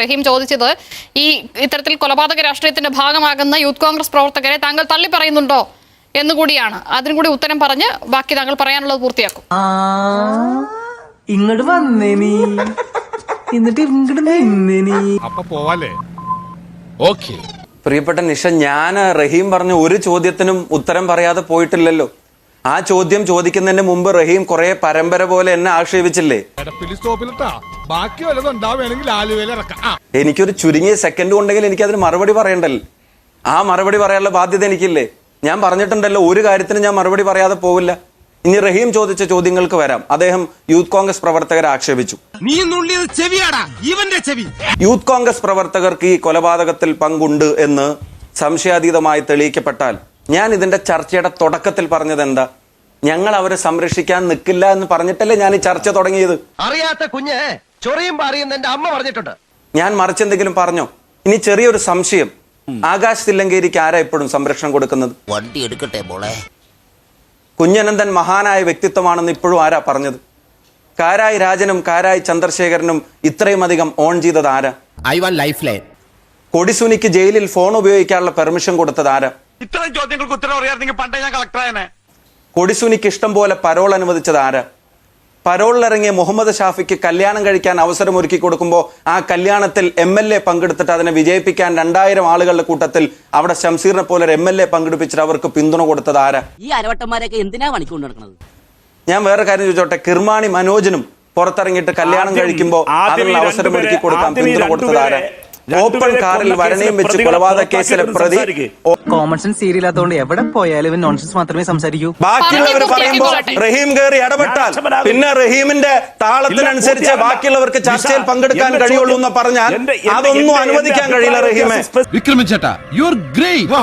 റഹീം ചോദിച്ചത് ഈ ഇത്തരത്തിൽ കൊലപാതക രാഷ്ട്രീയത്തിന്റെ ഭാഗമാകുന്ന യൂത്ത് കോൺഗ്രസ് പ്രവർത്തകരെ താങ്കൾ തള്ളി പറയുന്നുണ്ടോ എന്നുകൂടിയാണ്. അതിനും കൂടി ഉത്തരം പറഞ്ഞ് ബാക്കി താങ്കൾ പറയാനുള്ളത് പൂർത്തിയാക്കും. ഇങ്ങോട്ട് വന്നേ നീ. എന്നിട്ട് ഇങ്ങോട്ട് നിന്നേ നീ. അപ്പൊ പോവാലേ ഓക്കേ. പ്രിയപ്പെട്ട നിഷ ഞാൻ റഹീം പറഞ്ഞ ഒരു ചോദ്യത്തിനും ഉത്തരം പറയാതെ പോയിട്ടില്ലല്ലോ. ആ ചോദ്യം ചോദിക്കുന്നതിന് മുമ്പ് റഹീം കുറെ പരമ്പര പോലെ എന്നെ ആക്ഷേപിച്ചില്ലേ? എനിക്കൊരു ചുരുങ്ങിയ സെക്കൻഡ് ഉണ്ടെങ്കിൽ എനിക്ക് അതിന് മറുപടി പറയണ്ടല്ലോ ആ മറുപടി പറയാനുള്ള ബാധ്യത എനിക്കില്ലേ? ഞാൻ പറഞ്ഞിട്ടുണ്ടല്ലോ ഒരു കാര്യത്തിന് ഞാൻ മറുപടി പറയാതെ പോവില്ല. ഇനി റഹീം ചോദിച്ച ചോദ്യങ്ങൾക്ക് വരാം. അദ്ദേഹം യൂത്ത് കോൺഗ്രസ് പ്രവർത്തകരെ ആക്ഷേപിച്ചു. നീ ചെവിയാടാ ഇവന്റെ ചെവി. യൂത്ത് കോൺഗ്രസ് പ്രവർത്തകർക്ക് ഈ കൊലപാതകത്തിൽ പങ്കുണ്ട് എന്ന് സംശയാതീതമായി തെളിയിക്കപ്പെട്ടാൽ ഞാൻ ഇതിന്റെ ചർച്ചയുടെ തുടക്കത്തിൽ പറഞ്ഞത് എന്താ? ഞങ്ങൾ അവരെ സംരക്ഷിക്കാൻ നിൽക്കില്ല എന്ന് പറഞ്ഞിട്ടല്ലേ ഞാൻ ഈ ചർച്ച തുടങ്ങിയത്. അറിയാത്ത കുഞ്ഞ് എന്റെ അമ്മ പറഞ്ഞിട്ടുണ്ട്. ഞാൻ മറിച്ചെന്തെങ്കിലും പറഞ്ഞോ? ഇനി ചെറിയൊരു സംശയം. ആകാശ് തില്ലങ്കേരിക്ക് ആരാ എപ്പോഴും സംരക്ഷണം കൊടുക്കുന്നത്? വണ്ടി എടുക്കട്ടെ മോളെ. കുഞ്ഞനന്ദൻ മഹാനായ വ്യക്തിത്വമാണെന്ന് ഇപ്പോഴും ആരാ പറഞ്ഞത്? കാരായി രാജനും കാരായി ചന്ദ്രശേഖരനും ഇത്രയും അധികം ഓൺ ചെയ്തത് ആരാ? I one life line. കൊടിസുനിക്ക് ജയിലിൽ ഫോൺ ഉപയോഗിക്കാനുള്ള പെർമിഷൻ കൊടുത്തത് ആരാ? ഇത്തരം ചോദ്യങ്ങൾക്ക് ഉത്തരം അറിയാമെങ്കിൽ പണ്ടേ ഞാൻ കളക്ടറായനെ കൊടിസുനിക്ക് ഇഷ്ടം പോലെ പരോൾ അനുവദിച്ചത് ആര്? പരോളിലിറങ്ങിയ മുഹമ്മദ് ഷാഫിക്ക് കല്യാണം കഴിക്കാൻ അവസരം ഒരുക്കി കൊടുക്കുമ്പോൾ ആ കല്യാണത്തിൽ എം എൽ എ പങ്കെടുത്തിട്ട് അതിനെ വിജയിപ്പിക്കാൻ രണ്ടായിരം ആളുകളുടെ കൂട്ടത്തിൽ അവിടെ ശംസീറിനെ പോലെ ഒരു എം എൽ എ പങ്കെടുപ്പിച്ചിട്ട് അവർക്ക് പിന്തുണ കൊടുത്തത് ആരാ? ഈ അരവട്ടന്മാരെയൊക്കെ എന്തിനാ പണിക്കൊണ്ട് നടക്കുന്നത് ഞാൻ വേറെ കാര്യം ചോദിച്ചോട്ടെ. കിർമാണി മനോജനും പുറത്തിറങ്ങിയിട്ട് കല്യാണം കഴിക്കുമ്പോൾ അതിനുള്ള അവസരം ഒരുക്കി കൊടുക്കാൻ പിന്തുണ കൊടുത്തത് ആരാ? ഓപ്പൺ കാറിൽ വരണയും വെച്ച് കൊലപാതക കേസിലെ പ്രതി കോമൺ സെൻസ് സീരിയലാത്തോണ്ട് എവിടെ പോയാലും ഇവൻ നോൺസെൻസ് മാത്രമേ സംസാരിക്കൂ. ബാക്കിയുള്ളവർ പറയുമ്പോൾ റഹീം കയറി ഇടപെട്ടാൽ പിന്നെ റഹീമിന്റെ താളത്തിനനുസരിച്ച് ബാക്കിയുള്ളവർക്ക് ചർച്ചയിൽ പങ്കെടുക്കാൻ കഴിയുള്ളൂ എന്ന് പറഞ്ഞാൽ അതൊന്നും അനുവദിക്കാൻ കഴിയില്ല റഹീമെ. വിക്രമിച്ചേട്ടാ യു ആർ ഗ്രേറ്റ്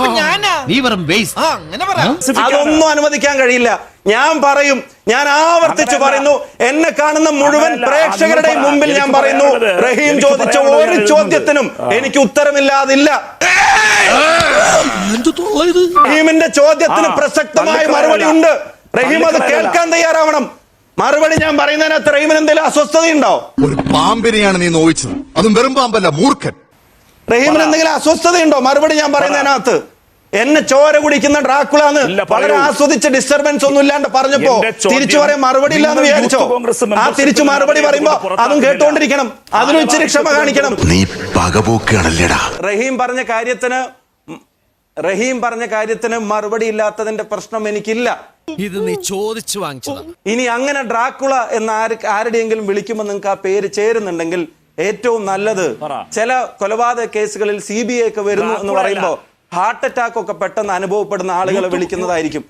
നീ വെറും വേസ്റ്റ് specific ആണ്. അതൊന്നും അനുവദിക്കാൻ കഴിയില്ല. ഞാൻ പറയും ഞാൻ ആവർത്തിച്ചു പറയുന്നു എന്നെ കാണുന്ന മുഴുവൻ പ്രേക്ഷകരുടെ മുമ്പിൽ ഞാൻ പറയുന്നു റഹീം ചോദിച്ച ഒരു ചോദ്യത്തിനും എനിക്ക് ഉത്തരമില്ലാതില്ല. റഹീമിന്റെ ചോദ്യത്തിന് പ്രസക്തമായ. മറുപടി ഉണ്ട്. റഹീം അത് കേൾക്കാൻ തയ്യാറാവണം. മറുപടി ഞാൻ പറയുന്നതിനകത്ത് റഹീമിന് എന്തെങ്കിലും അസ്വസ്ഥതയുണ്ടോ ഒരു പാമ്പിനെയാണ് നീ നോവിച്ചത്. അതും വെറും പാമ്പല്ല മൂർഖൻ. റഹീമിന് എന്തെങ്കിലും അസ്വസ്ഥതയുണ്ടോ? മറുപടി ഞാൻ പറയുന്നതിനകത്ത്. എന്നെ ചോര കുടിക്കുന്ന ഡ്രാക്കുളാന്ന് വളരെ ആസ്വദിച്ച ഡിസ്റ്റർബൻസ് ഒന്നും ഇല്ലാണ്ട് പറഞ്ഞപ്പോ തിരിച്ചു പറയാൻ മറുപടി ഇല്ലാന്ന് വിചാരിച്ചോ? ആ തിരിച്ചു മറുപടി പറയുമ്പോ. അതും കേട്ടുകൊണ്ടിരിക്കണം അതിനും ഇച്ചിരി ക്ഷമ കാണിക്കണം. നീ പകപോക്കുകയാണല്ലേടാ. റഹീം പറഞ്ഞ കാര്യത്തിന് റഹീം പറഞ്ഞ കാര്യത്തിന് മറുപടി ഇല്ലാത്തതിന്റെ പ്രശ്നം എനിക്കില്ല. ഇത് നീ ചോദിച്ചു വാങ്ങിച്ചതാ. ഇനി അങ്ങനെ ഡ്രാക്കുള എന്ന് ആര് ആരുടെയെങ്കിലും വിളിക്കുമ്പോൾ നിങ്ങൾക്ക് ആ പേര് ചേരുന്നുണ്ടെങ്കിൽ ഏറ്റവും നല്ലത് ചില കൊലപാതക കേസുകളിൽ സി ബി ഐ ഒക്കെ വരുന്നു എന്ന് പറയുമ്പോ പറയുമ്പോൾ ഹാർട്ട് അറ്റാക്ക് ഒക്കെ പെട്ടെന്ന് അനുഭവപ്പെടുന്ന ആളുകളെ വിളിക്കുന്നതായിരിക്കും.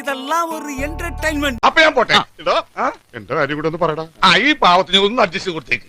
ഇതെല്ലാം ഒരു എന്റർടൈൻമെന്റ് അപ്പൊ ഞാൻ പോട്ടെ. ഇതോ എന്റെ കാര്യം കൂടെ ഒന്ന് പറയടാ. ആ ഈ പാവത്തിന് ഒന്ന് അഡ്ജസ്റ്റ് കൊടുത്തേക്ക്.